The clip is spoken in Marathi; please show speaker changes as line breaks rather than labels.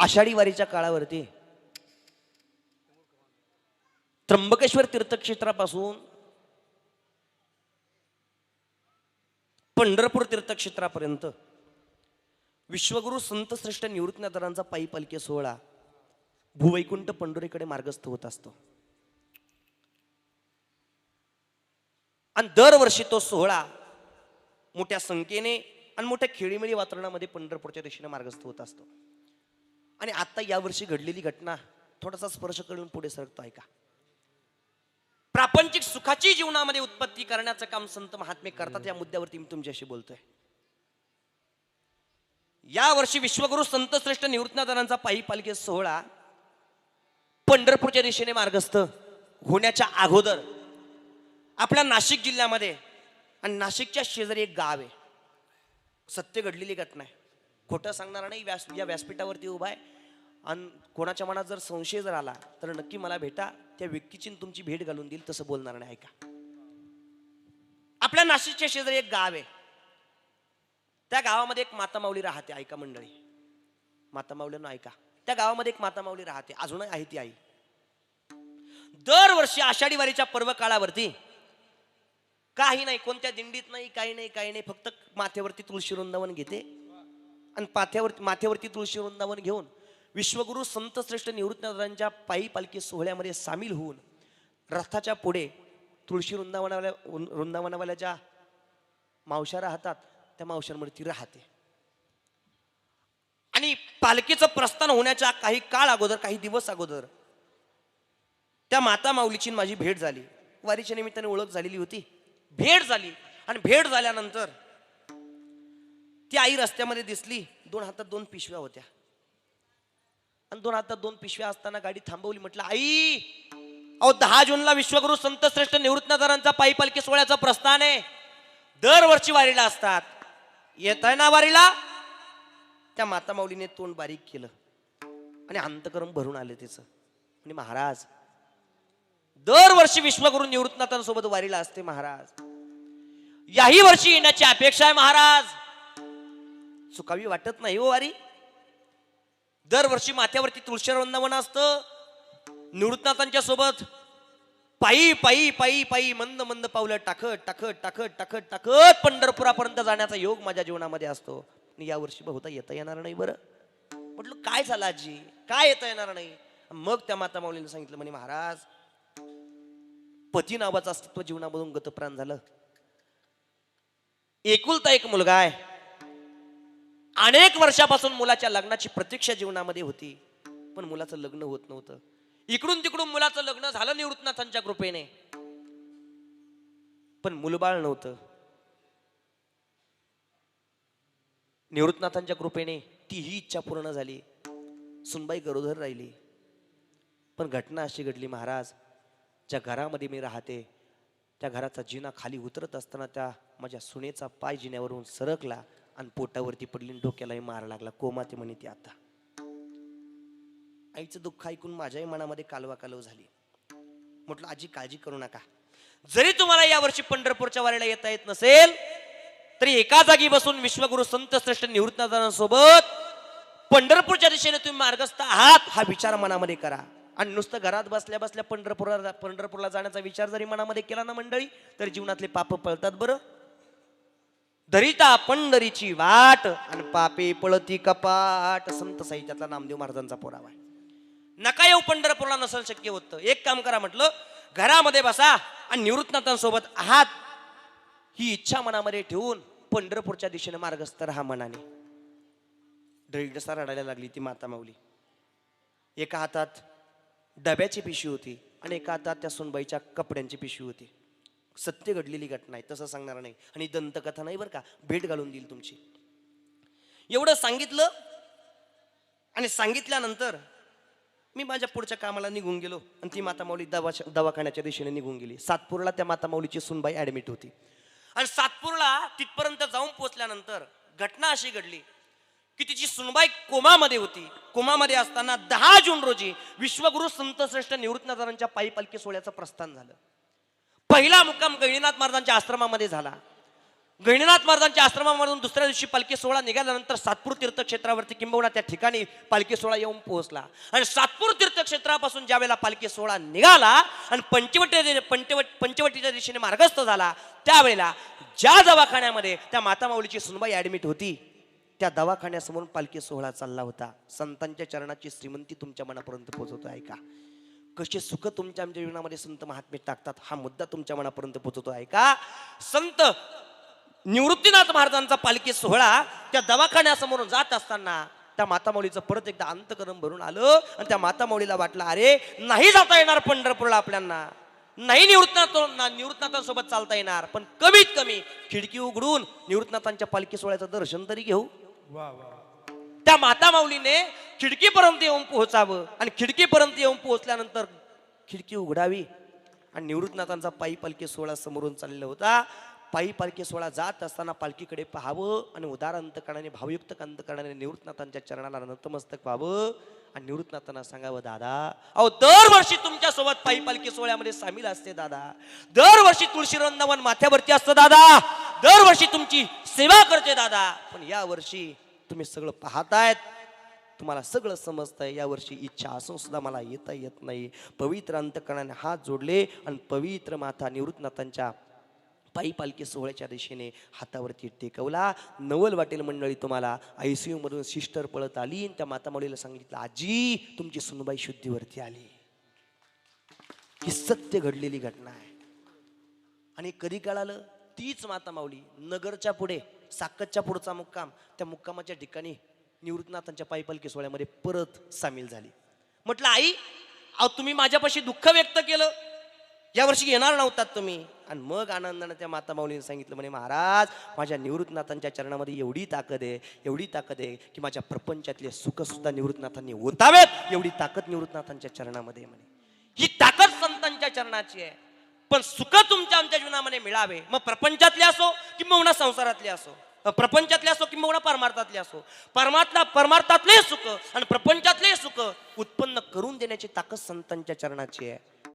आषाढी वारीच्या काळावरती त्र्यंबकेश्वर तीर्थक्षेत्रापासून पंढरपूर तीर्थक्षेत्रापर्यंत विश्वगुरु संतश्रेष्ठ निवृत्तनाथांचा पायी पालखी सोहळा भूवैकुंठ पंढरीकडे मार्गस्थ होत असतो. आणि दरवर्षी तो सोहळा मोठ्या संख्येने आणि मोठ्या खेळीमेळी वातावरणामध्ये पंढरपूरच्या दिशेने मार्गस्थ होत असतो. आणि आता यावर्षी घडलेली घटना थोडासा स्पर्श करून पुढे सरकतो ऐका. का प्रापंचिक सुखाची जीवनामध्ये उत्पत्ती करण्याचं काम संत महात्मे करतात या मुद्द्यावरती मी तुमच्याशी बोलतोय. या वर्षी विश्वगुरु संत श्रेष्ठ निवृत्तनाथांचा पायी पालखी सोहळा पंढरपूरच्या दिशेने मार्गस्थ होण्याच्या अगोदर आपल्या नाशिक जिल्ह्यामध्ये आणि नाशिकच्या शेजारी एक गाव आहे. सत्य घडलेली घटना आहे. खोटं सांगणार नाही व्यास या व्यासपीठावरती उभा आहे. आणि कोणाच्या मनात जर संशय जर आला तर नक्की मला भेटा त्या व्यक्तीची तुमची भेट घालून देईल तसं बोलणार नाही ऐका. आपल्या नाशिकच्या शेजारी एक गाव आहे. त्या गावामध्ये एक माता माऊली राहते ऐका मंडळी. माता माऊलीनं ऐका. त्या गावामध्ये एक माता माऊली राहते अजूनही आहे ती आई. दरवर्षी आषाढी वारीच्या पर्व काळावरती काही नाही कोणत्या दिंडीत नाही काही नाही काही नाही फक्त माथ्यावरती तुळशी वृंदावन घेते. आणि पाथ्यावर माथ्यावरती तुळशी वृंदावन घेऊन विश्वगुरु संत श्रेष्ठ पायी पालखी सोहळ्यामध्ये सामील होऊन रथाच्या पुढे तुळशी वृंदावनावाल्या वृंदावनावाल्या ज्या मावशा राहतात त्या मावशांमध्ये ती राहते. आणि पालखीचं प्रस्थान होण्याच्या काही काळ अगोदर काही दिवस अगोदर त्या माता माऊलीची माझी भेट झाली. वारीच्या निमित्ताने ओळख झालेली होती. भेट झाली. आणि भेट झाल्यानंतर ती आई रस्त्यामध्ये दिसली दोन हातात दोन पिशव्या होत्या. आणि दोन हातात दोन पिशव्या असताना गाडी थांबवली म्हटलं आई अहो दहा जूनला विश्वगुरु संत श्रेष्ठ निवृत्तनाथांचा पायी पालखी सोहळ्याचा प्रस्थान आहे. दरवर्षी वारीला असतात. येत आहे ना वारीला त्या माता माऊलीने तोंड बारीक केलं. आणि अंतकरम भरून आले तिचं. आणि महाराज दरवर्षी विश्वगुरु निवृत्तनाथांसोबत वारीला असते महाराज. याही वर्षी येण्याची अपेक्षा आहे महाराज. चुकावी वाटत नाही हो वारी. दरवर्षी माथ्यावरती तुळशी वृंदावन असतं निवृत्तनाथांच्या सोबत पायी पायी पायी पायी मंद मंद पावलं टाकत टाकत टाकत टाकत टाकत पंढरपुरापर्यंत जाण्याचा योग माझ्या जीवनामध्ये असतो. आणि यावर्षी बहुता येता येणार नाही बरं. म्हटलं काय झालं आजी? काय येता येणार नाही? मग त्या माता माऊलीने सांगितलं म्हणे महाराज पती नावाचं अस्तित्व जीवनामधून गतप्राण झालं. एकुलता एक मुलगा आहे. अनेक वर्षापासून मुलाच्या लग्नाची प्रतीक्षा जीवनामध्ये होती पण मुलाचं लग्न होत नव्हतं. इकडून तिकडून मुलाचं लग्न झालं निवृत्तनाथांच्या कृपेने. पण मुलबाळ नव्हतं. निवृत्तनाथांच्या कृपेने तीही इच्छा पूर्ण झाली. सुनबाई गरोदर राहिली. पण घटना अशी घडली महाराज ज्या घरामध्ये मी राहते त्या घराचा जिना खाली उतरत असताना त्या माझ्या सुनेचा पाय जिन्यावरून सरकला आणि पोटावरती पडली डोक्यालाही मार लागला. कोमाते म्हणे ती आता. आईचं दुःख ऐकून माझ्याही मनामध्ये कालवा कालव झाली. म्हटलं आजी काळजी करू नका. जरी तुम्हाला यावर्षी पंढरपूरच्या वारीला येता येत नसेल तरी एका जागी बसून विश्वगुरु संत श्रेष्ठ निवृत्तनाथांसोबत पंढरपूरच्या दिशेने तुम्ही मार्गस्थ आहात हा विचार मनामध्ये करा. आणि नुसतं घरात बसल्या बसल्या पंढरपूरला पंढरपूरला जाण्याचा विचार जरी मनामध्ये केला ना मंडळी तर जीवनातले पाप पळतात बरं. धरिता पंढरीची वाट आणि पापे पळती कपाट. संत साहित्यातला नामदेव महाराजांचा पुरावा आहे. नका येऊ पंढरपूरला नसेल शक्य होतं. एक काम करा म्हटलं घरामध्ये बसा आणि निवृत्तनाथांसोबत आहात. ही इच्छा मनामध्ये ठेवून पंढरपूरच्या दिशेने मार्गस्थ राहा मनाने. ढळीडसा रडायला लागली ती माता माऊली. एका हातात डब्याची पिशवी होती आणि एका हातात त्या सुनबाईच्या कपड्यांची पिशवी होती. सत्य घडलेली घटना आहे तसं सांगणार नाही. आणि दंतकथा नाही बरं का भेट घालून देईल तुमची. एवढं सांगितलं आणि सांगितल्यानंतर मी माझ्या पुढच्या कामाला निघून गेलो आणि ती मातामाऊली दवा दवाखान्याच्या दिशेने निघून गेली. सातपूरला त्या मातामाऊलीची सुनबाई ऍडमिट होती. आणि सातपूरला तिथपर्यंत जाऊन पोहोचल्यानंतर घटना अशी घडली की तिची सुनबाई कोमामध्ये होती. कोमामध्ये असताना दहा जून रोजी विश्वगुरु संतश्रेष्ठ निवृत्तनाथांच्या पायी पालखी सोहळ्याचं प्रस्थान झालं. पहिला मुक्काम गहिनीनाथ महाराजांच्या आश्रमामध्ये झाला. गहिनीनाथ महाराजांच्या आश्रमामधून दुसऱ्या दिवशी पालखी सोहळा निघाल्यानंतर सातपूर तीर्थक्षेत्रावरती किंबहुना त्या ठिकाणी पालखी सोहळा येऊन पोहोचला. आणि सातपूर तीर्थक्षेत्रापासून ज्या वेळेला पालखी सोहळा निघाला आणि पंचवटी पंचवट पंचवटीच्या दिशेने मार्गस्थ झाला त्यावेळेला ज्या दवाखान्यामध्ये त्या मातामाऊलीची सुनबाई ऍडमिट होती त्या दवाखान्यासमोरून पालखी सोहळा चालला होता. संतांच्या चरणाची श्रीमंती तुमच्या मनापर्यंत पोहोचवतो आहे का कसे सुख तुमच्या आमच्या जीवनामध्ये संत महात्मे टाकतात हा मुद्दा तुमच्या मनापर्यंत पोहोचतो आहे का संत निवृत्तीनाथ महाराजांचा पालखी सोहळा त्या दवाखान्यासमोरून जात असताना त्या मातामौलीचं परत एकदा अंतकरण भरून आलं आणि त्या मातामौलीला वाटलं अरे नाही जाता येणार पंढरपूरला आपल्यांना. नाही निवृत्तनाथ निवृत्तनाथांसोबत चालता येणार. पण कमीत कमी खिडकी उघडून निवृत्तनाथांच्या पालखी सोहळ्याचं दर्शन तरी घेऊ. वा वा. त्या माता माऊलीने खिडकीपर्यंत येऊन पोहोचावं. आणि खिडकीपर्यंत येऊन पोहोचल्यानंतर खिडकी उघडावी. आणि निवृत्तनाथांचा पायी पालखी सोहळा समोरून चाललेला होता. पायी पालखी सोहळा जात असताना पालखीकडे पाहावं आणि उदार अंतकरणाने भावयुक्त अंतकरणाने निवृत्तनाथांच्या चरणाला नतमस्तक व्हावं. आणि निवृत्तनाथांना सांगावं दादा अहो दरवर्षी तुमच्यासोबत पायी पालखी सोहळ्यामध्ये सामील असते दादा. दरवर्षी तुळशी वृंदावन माथ्यावरती असतं दादा. दरवर्षी तुमची सेवा करते दादा. पण या वर्षी तुम्ही सगळं पाहतायत. तुम्हाला सगळं समजतंय. यावर्षी इच्छा असून सुद्धा मला येता येत नाही. पवित्र अंतकरणाने हात जोडले आणि पवित्र माता निवृत्तनाथांच्या पायी पालखी सोहळ्याच्या दिशेने हातावरती टेकवला. नवल वाटेल मंडळी तुम्हाला. आय सी मधून सिस्टर पळत आली आणि त्या माता सांगितलं आजी तुमची सुनबाई शुद्धीवरती आली. ही सत्य घडलेली घटना आहे. आणि कधी कळालं? तीच माता माऊली नगरच्या पुढे. साकतच्या पुढचा मुक्काम त्या मुक्कामाच्या ठिकाणी निवृत्तनाथांच्या पायी सोहळ्यामध्ये परत सामील झाली. म्हटलं आई अहो तुम्ही माझ्यापाशी दुःख व्यक्त केलं. यावर्षी येणार नव्हतात तुम्ही. आणि मग आनंदानं त्या माता माऊलीने सांगितलं म्हणे महाराज माझ्या निवृत्तनाथांच्या चरणामध्ये एवढी ताकद आहे एवढी ताकद आहे की माझ्या प्रपंचातले सुखसुद्धा निवृत्तनाथांनी ओतावेत एवढी ताकद निवृत्तनाथांच्या चरणामध्ये म्हणे. ही ताकद संतांच्या चरणाची आहे. पण सुख तुमच्या आमच्या जीवनामध्ये मिळावे. मग प्रपंचातले असो किंवा संसारातले असो. प्रपंचातले असो किंवा परमार्थातले असो. परमार्थला परमार्थातले सुख आणि प्रपंचातले सुख उत्पन्न करून देण्याची ताकद संतांच्या चरणाची आहे.